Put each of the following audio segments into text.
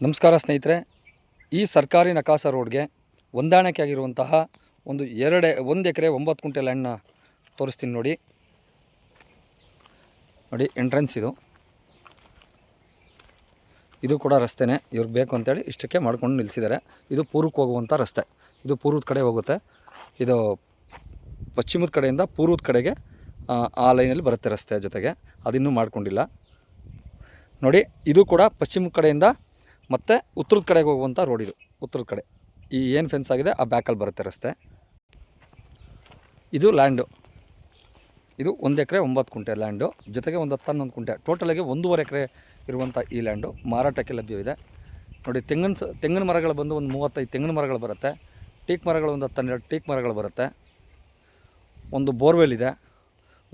ನಮಸ್ಕಾರ ಸ್ನೇಹಿತರೆ. ಈ ಸರ್ಕಾರಿ ನಕಾಸ ರೋಡ್ಗೆ ಹೊಂದಾಣಿಕೆ ಆಗಿರುವಂತಹ ಒಂದು ಎರಡೆ ಒಂದು ಎಕರೆ ಒಂಬತ್ತು ಕುಂಟೆ ಲ್ಯಾಂಡ್ನ ತೋರಿಸ್ತೀನಿ ನೋಡಿ. ನೋಡಿ ಎಂಟ್ರೆನ್ಸ್ ಇದು. ಇದು ಕೂಡ ರಸ್ತೆನೇ. ಇವ್ರಿಗೆ ಬೇಕು ಅಂತೇಳಿ ಇಷ್ಟಕ್ಕೆ ಮಾಡ್ಕೊಂಡು ನಿಲ್ಲಿಸಿದ್ದಾರೆ ಇದು ಪೂರ್ವಕ್ಕೆ ಹೋಗುವಂಥ ರಸ್ತೆ. ಇದು ಪೂರ್ವದ ಕಡೆ ಹೋಗುತ್ತೆ. ಇದು ಪಶ್ಚಿಮದ ಕಡೆಯಿಂದ ಪೂರ್ವದ ಕಡೆಗೆ ಆ, ಲೈನಲ್ಲಿ ಬರುತ್ತೆ ರಸ್ತೆ ಜೊತೆಗೆ. ಅದಿನ್ನೂ ಮಾಡ್ಕೊಂಡಿಲ್ಲ. ನೋಡಿ ಇದು ಕೂಡ ಪಶ್ಚಿಮ ಕಡೆಯಿಂದ ಮತ್ತು ಉತ್ತರದ ಕಡೆಗೆ ಹೋಗುವಂಥ ರೋಡ್ ಇದು, ಉತ್ತರದ ಕಡೆ. ಈ ಏನು ಫೆನ್ಸ್ ಆಗಿದೆ, ಆ ಬ್ಯಾಕಲ್ಲಿ ಬರುತ್ತೆ ರಸ್ತೆ. ಇದು ಲ್ಯಾಂಡು ಇದು ಒಂದು ಎಕರೆ ಒಂಬತ್ತು ಕುಂಟೆ ಲ್ಯಾಂಡು ಜೊತೆಗೆ ಒಂದು ಹತ್ತು ಹನ್ನೊಂದು ಕುಂಟೆ. ಟೋಟಲಾಗಿ ಒಂದೂವರೆ ಎಕರೆ ಇರುವಂಥ ಈ ಲ್ಯಾಂಡು ಮಾರಾಟಕ್ಕೆ ಲಭ್ಯವಿದೆ. ನೋಡಿ, ತೆಂಗಿನ ಸ, ತೆಂಗಿನ ಮರಗಳು ಬಂದು ಒಂದು ಮೂವತ್ತೈದು ತೆಂಗಿನ ಮರಗಳು ಬರುತ್ತೆ. ಟೀಕ್ ಮರಗಳು ಒಂದು ಹತ್ತು ಹನ್ನೆರಡು ಟೀಕ್ ಮರಗಳು ಬರುತ್ತೆ. ಒಂದು ಬೋರ್ವೆಲ್ ಇದೆ.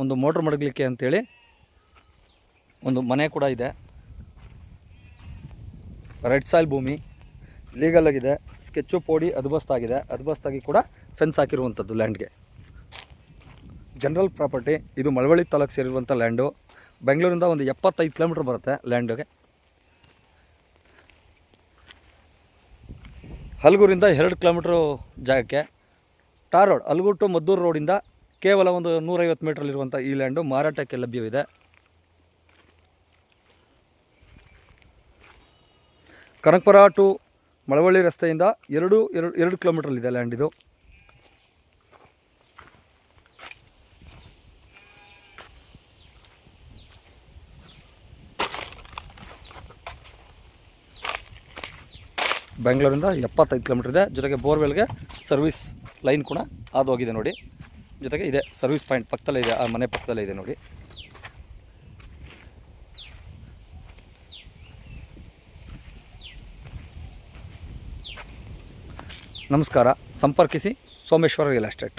ಒಂದು ಮೋಟ್ರ್ ಮಡಗಲಿಕ್ಕೆ ಅಂಥೇಳಿ ಒಂದು ಮನೆ ಕೂಡ ಇದೆ. ರೆಡ್ ಸಾಯಿಲ್ ಭೂಮಿ ಲೀಗಲ್ ಆಗಿದೆ ಸ್ಕೆಚ್ಚು ಪೋಡಿ ಅದ್ಬಸ್ತಾಗಿದೆ ಅದ್ಬಸ್ತಾಗಿ ಕೂಡ ಫೆನ್ಸ್ ಹಾಕಿರುವಂಥದ್ದು ಲ್ಯಾಂಡ್ಗೆ ಜನರಲ್ ಪ್ರಾಪರ್ಟಿ ಇದು ಮಳವಳ್ಳಿ ತಾಲೂಕು ಸೇರಿರುವಂಥ ಲ್ಯಾಂಡು ಬೆಂಗಳೂರಿಂದ ಒಂದು ಎಪ್ಪತ್ತೈದು ಕಿಲೋಮೀಟ್ರ್ ಬರುತ್ತೆ ಲ್ಯಾಂಡ್ಗೆ ಹಲಗೂರಿಂದ ಎರಡು ಕಿಲೋಮೀಟ್ರು ಜಾಗಕ್ಕೆ. Tar road, Halaguru to Maddur ರೋಡಿಂದ ಕೇವಲ ಒಂದು ನೂರೈವತ್ತು ಮೀಟ್ರಲ್ಲಿರುವಂಥ ಈ ಲ್ಯಾಂಡು ಮಾರಾಟಕ್ಕೆ ಲಭ್ಯವಿದೆ. ಕನಕಪುರ ಟು ಮಳವಳ್ಳಿ ರಸ್ತೆಯಿಂದ ಎರಡು ಎರಡು ಎರಡು ಕಿಲೋಮೀಟ್ರಲ್ಲಿದೆ ಲ್ಯಾಂಡ್ ಇದು. ಬೆಂಗಳೂರಿಂದ ಎಪ್ಪತ್ತೈದು ಕಿಲೋಮೀಟ್ರ್ ಇದೆ. ಜೊತೆಗೆ ಬೋರ್ವೆಲ್ಗೆ ಸರ್ವಿಸ್ ಲೈನ್ ಕೂಡ ಅದು ಹೋಗಿದೆ ನೋಡಿ. ಜೊತೆಗೆ ಇದೆ, ಸರ್ವಿಸ್ ಪಾಯಿಂಟ್ ಪಕ್ಕದಲ್ಲೇ ಇದೆ, ಆ ಮನೆ ಪಕ್ಕದಲ್ಲೇ ಇದೆ ನೋಡಿ. ನಮಸ್ಕಾರ. ಸಂಪರ್ಕಿಸಿ ಸೋಮೇಶ್ವರ ರಿಯಲ್ ಎಸ್ಟೇಟ್